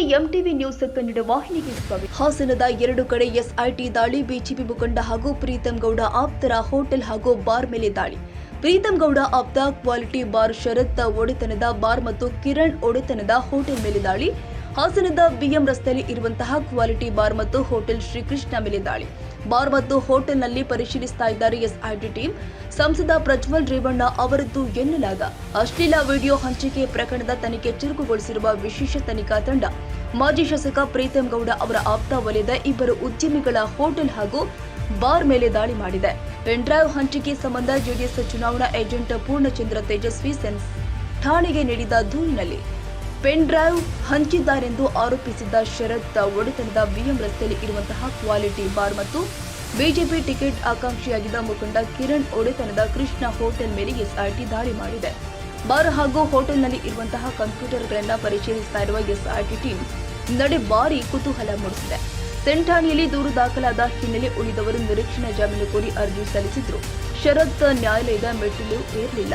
News Kannada ವಾಹಿನಿಗೆ ಸ್ವಾಗತ. ಹಾಸನದ ಎರಡು ಕಡೆ ಎಸ್ಐಟಿ ದಾಳಿ, ಬಿಜೆಪಿ ಮುಖಂಡ ಹಾಗೂ ಪ್ರೀತಂ ಗೌಡ ಆಪ್ತರ ಹೋಟೆಲ್ ಹಾಗೂ ಬಾರ್ ಮೇಲೆ ದಾಳಿ. ಪ್ರೀತಂ ಗೌಡ ಆಪ್ತ, ಕ್ವಾಲಿಟಿ ಬಾರ್, ಶರತ್, ಒಡೆತನದ ಬಾರ್ ಮತ್ತು ಕಿರಣ್ ಒಡೆತನದ ಹೋಟೆಲ್ ಮೇಲೆ ದಾಳಿ. ಹಾಸನದ ಬಿಎಂ ರಸ್ತೆಯಲ್ಲಿ ಇರುವಂತಹ ಕ್ವಾಲಿಟಿ ಬಾರ್ ಮತ್ತು ಹೋಟೆಲ್ ಶ್ರೀಕೃಷ್ಣ ಮೇಲೆ ದಾಳಿ. ಬಾರ್ ಮತ್ತು ಹೋಟೆಲ್ನಲ್ಲಿ ಪರಿಶೀಲಿಸ್ತಾ ಇದ್ದಾರೆ ಎಸ್ಐಟಿ ಟೀಮ್. ಸಂಸದ ಪ್ರಜ್ವಲ್ ರೇವಣ್ಣ ಅವರದ್ದು ಎನ್ನಲಾದ ಅಶ್ಲೀಲ ವಿಡಿಯೋ ಹಂಚಿಕೆ ಪ್ರಕರಣದ ತನಿಖೆ ಚುರುಕುಗೊಳಿಸಿರುವ ವಿಶೇಷ ತನಿಖಾ ತಂಡ. ಮಾಜಿ ಶಾಸಕ ಪ್ರೀತಂ ಗೌಡ ಅವರ ಆಪ್ತ ವಲಯದ ಇಬ್ಬರು ಉದ್ಯಮಿಗಳ ಹೋಟೆಲ್ ಹಾಗೂ ಬಾರ್ ಮೇಲೆ ದಾಳಿ ಮಾಡಿದೆ. ಪೆನ್ಡ್ರೈವ್ ಹಂಚಿಕೆ ಸಂಬಂಧ ಜೆಡಿಎಸ್ ಚುನಾವಣಾ ಏಜೆಂಟ್ ಪೂರ್ಣಚಂದ್ರ ತೇಜಸ್ವಿ ಸೆನ್ಸ್ ಠಾಣೆಗೆ ನೀಡಿದ ದೂರಿನಲ್ಲಿ. ಪೆನ್ ಡ್ರೈವ್ ಹಂಚಿದ್ದಾರೆಂದು ಆರೋಪಿಸಿದ್ದ ಶರತ್ ಒಡೆತನದ ಬಿಎಂ ರಸ್ತೆಯಲ್ಲಿ ಇರುವಂತಹ ಕ್ವಾಲಿಟಿ ಬಾರ್ ಮತ್ತು ಬಿಜೆಪಿ ಟಿಕೆಟ್ ಆಕಾಂಕ್ಷಿಯಾಗಿದ್ದ ಮುಖಂಡ ಕಿರಣ್ ಒಡೆತನದ ಕೃಷ್ಣ ಹೋಟೆಲ್ ಮೇಲೆ ಎಸ್ಐಟಿ ದಾಳಿ ಮಾಡಿದೆ. ಬಾರ್ ಹಾಗೂ ಹೋಟೆಲ್ನಲ್ಲಿ ಇರುವಂತಹ ಕಂಪ್ಯೂಟರ್ಗಳನ್ನು ಪರಿಶೀಲಿಸ್ತಾ ಇರುವ ಎಸ್ಐಟಿ ಟೀಮ್ ನಡೆ ಬಾರಿ ಕುತೂಹಲ ಮೂಡಿಸಿದೆ. ಸೆಂಠಾಣಿಯಲ್ಲಿ ದೂರು ದಾಖಲಾದ ಹಿನ್ನೆಲೆ ಉಳಿದವರು ನಿರೀಕ್ಷಣಾ ಜಾಮೀನು ಕೋರಿ ಅರ್ಜಿ ಸಲ್ಲಿಸಿದ್ರು. ಶರತ್ ನ್ಯಾಯಾಲಯದ ಮೆಟ್ಟಿಲು ಏರಲಿಲ್ಲ.